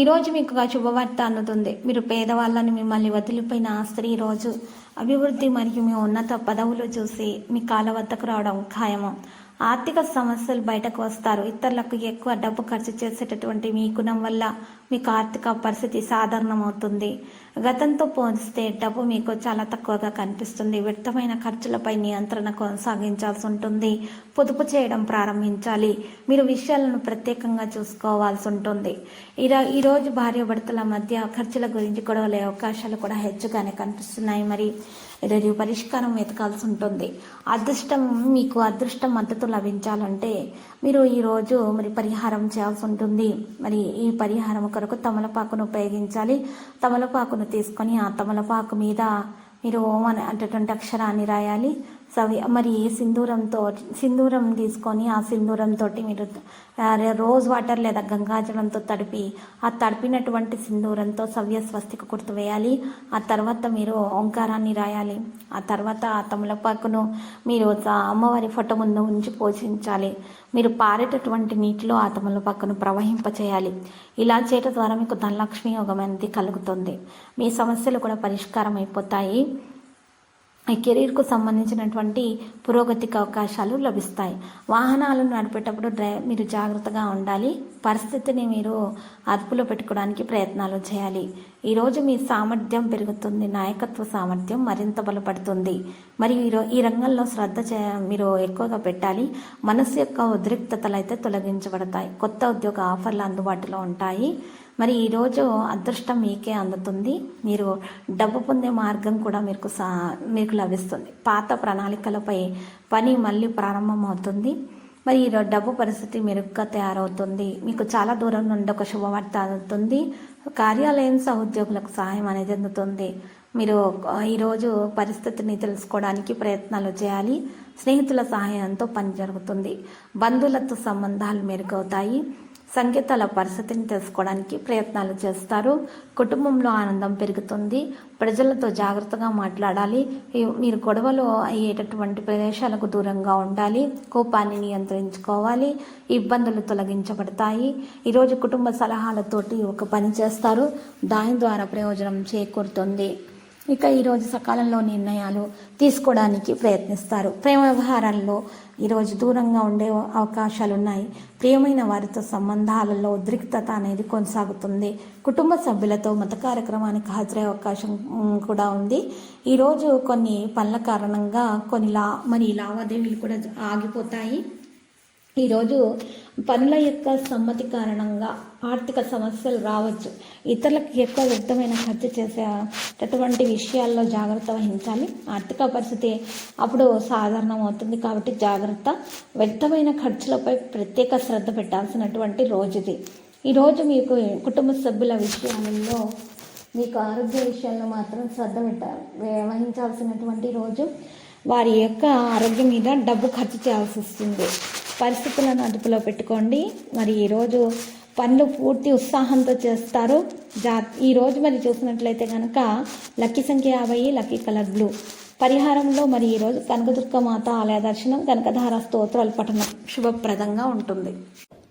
ఈరోజు మీకు ఒక శుభవార్త అందుతుంది. మీరు పేదవాళ్ళని మిమ్మల్ని వదిలిపోయిన ఆ స్త్రీ రోజు అభివృద్ధి మరియు మీ ఉన్నత పదవులు చూసి మీ కాల వద్దకు రావడం ఖాయము. ఆర్థిక సమస్యలు బయటకు వస్తారు. ఇతరులకు ఎక్కువ డబ్బు ఖర్చు చేసేటటువంటి మీ గుణం వల్ల మీకు ఆర్థిక పరిస్థితి సాధారణమవుతుంది. గతంతో పోలిస్తే డబ్బు మీకు చాలా తక్కువగా కనిపిస్తుంది. వ్యర్థమైన ఖర్చులపై నియంత్రణ కొనసాగించాల్సి ఉంటుంది. పొదుపు చేయడం ప్రారంభించాలి. మీరు విషయాలను ప్రత్యేకంగా చూసుకోవాల్సి ఉంటుంది. ఇలా ఈరోజు భార్యాభర్తల మధ్య ఖర్చుల గురించి గొడవలే అవకాశాలు కూడా హెచ్చుగానే కనిపిస్తున్నాయి. మరి ఈరోజు పరిష్కారం వెతకాల్సి ఉంటుంది. అదృష్టం మీకు అదృష్టం మద్దతు లభించాలంటే మీరు ఈరోజు మరి పరిహారం చేయాల్సి ఉంటుంది. మరి ఈ పరిహారం కొరకు తమలపాకును ఉపయోగించాలి. తమలపాకును తీసుకొని ఆ తమలపాకు మీద మీరు ఓం అనే అటువంటి అక్షరాన్ని రాయాలి. సవి మరి సింధూరంతో సింధూరం తీసుకొని ఆ సింధూరంతో మీరు రోజ్ వాటర్ లేదా గంగాజలంతో తడిపి ఆ తడిపినటువంటి సింధూరంతో సవ్య స్వస్తిక గుర్తు వేయాలి. ఆ తర్వాత మీరు ఓంకారాన్ని రాయాలి. ఆ తర్వాత ఆ తమలపాకును మీరు అమ్మవారి ఫోటో ముందు ఉంచి పోషించాలి మీరు పారేటటువంటి నీటిలో ఆ తమలపాకును ప్రవహింపచేయాలి ఇలా చేయటం ద్వారా మీకు ధనలక్ష్మి యోగం అనేది కలుగుతుంది. మీ సమస్యలు కూడా పరిష్కారం అయిపోతాయి. కెరీర్కు సంబంధించినటువంటి పురోగతికి అవకాశాలు లభిస్తాయి. వాహనాలను నడిపేటప్పుడు డ్రై మీరు జాగ్రత్తగా ఉండాలి. పరిస్థితిని మీరు అదుపులో పెట్టుకోవడానికి ప్రయత్నాలు చేయాలి. ఈరోజు మీ సామర్థ్యం పెరుగుతుంది. నాయకత్వ సామర్థ్యం మరింత బలపడుతుంది. మరియు ఈరో ఈ రంగంలో శ్రద్ధ చే మీరు ఎక్కువగా పెట్టాలి. మనసు యొక్క ఉద్రిక్తతలు అయితే తొలగించబడతాయి. కొత్త ఉద్యోగ ఆఫర్లు అందుబాటులో ఉంటాయి. మరి ఈరోజు అదృష్టం మీకే అందుతుంది. మీరు డబ్బు పొందే మార్గం కూడా మీకు సా మీకు లభిస్తుంది. పాత ప్రణాళికలపై పని మళ్ళీ ప్రారంభమవుతుంది. మరి ఈ డబ్బు పరిస్థితి మెరుగ్గా తయారవుతుంది. మీకు చాలా దూరం నుండి ఒక శుభవార్త అందుతుంది. కార్యాలయం సహోద్యోగులకు సహాయం అనేది అందుతుంది. మీరు ఈరోజు పరిస్థితిని తెలుసుకోవడానికి ప్రయత్నాలు చేయాలి. స్నేహితుల సహాయంతో పని జరుగుతుంది. బంధువులతో సంబంధాలు మెరుగవుతాయి. సంకేతాల పరిస్థితిని తెలుసుకోవడానికి ప్రయత్నాలు చేస్తారు. కుటుంబంలో ఆనందం పెరుగుతుంది. ప్రజలతో జాగ్రత్తగా మాట్లాడాలి. మీరు గొడవలు అయ్యేటటువంటి ప్రదేశాలకు దూరంగా ఉండాలి. కోపాన్ని నియంత్రించుకోవాలి. ఇబ్బందులు తొలగించబడతాయి. ఈరోజు కుటుంబ సలహాలతోటి ఒక పని చేస్తారు. దాని ద్వారా ప్రయోజనం చేకూరుతుంది. ఇక ఈరోజు సకాలంలో నిర్ణయాలు తీసుకోవడానికి ప్రయత్నిస్తారు. ప్రేమ వ్యవహారాల్లో ఈరోజు దూరంగా ఉండే అవకాశాలు ఉన్నాయి ప్రియమైన వారితో సంబంధాలలో ఉద్రిక్తత అనేది కొనసాగుతుంది. కుటుంబ సభ్యులతో మత కార్యక్రమానికి హాజరయ్యే అవకాశం కూడా ఉంది. ఈరోజు కొన్ని పనుల కారణంగా కొన్ని లా మరి లావాదేవీలు కూడా ఆగిపోతాయి. ఈరోజు పనుల యొక్క సమ్మతి కారణంగా ఆర్థిక సమస్యలు రావచ్చు. ఇతరులకు ఎక్కువ వ్యక్తమైన ఖర్చు చేసేటటువంటి విషయాల్లో జాగ్రత్త వహించాలి. ఆర్థిక పరిస్థితి అప్పుడు సాధారణం అవుతుంది కాబట్టి జాగ్రత్త. వ్యక్తమైన ఖర్చులపై ప్రత్యేక శ్రద్ధ పెట్టాల్సినటువంటి రోజుది ఈరోజు మీకు కుటుంబ సభ్యుల విషయాలలో మీకు ఆరోగ్య విషయాల్లో మాత్రం శ్రద్ధ పెట్టాలి వహించాల్సినటువంటి రోజు. వారి యొక్క ఆరోగ్యం మీద డబ్బు ఖర్చు చేయాల్సి వస్తుంది. పరిస్థితులను అదుపులో పెట్టుకోండి. మరి ఈరోజు పనులు పూర్తి ఉత్సాహంతో చేస్తారు. జా ఈరోజు మరి చూసినట్లయితే కనుక లక్కీ సంఖ్య యాభై లక్కీ కలర్ బ్లూ. పరిహారంలో మరి ఈరోజు కనకదుర్గ మాత ఆలయ దర్శనం కనకధార స్తోత్రాలు పఠనం శుభప్రదంగా ఉంటుంది.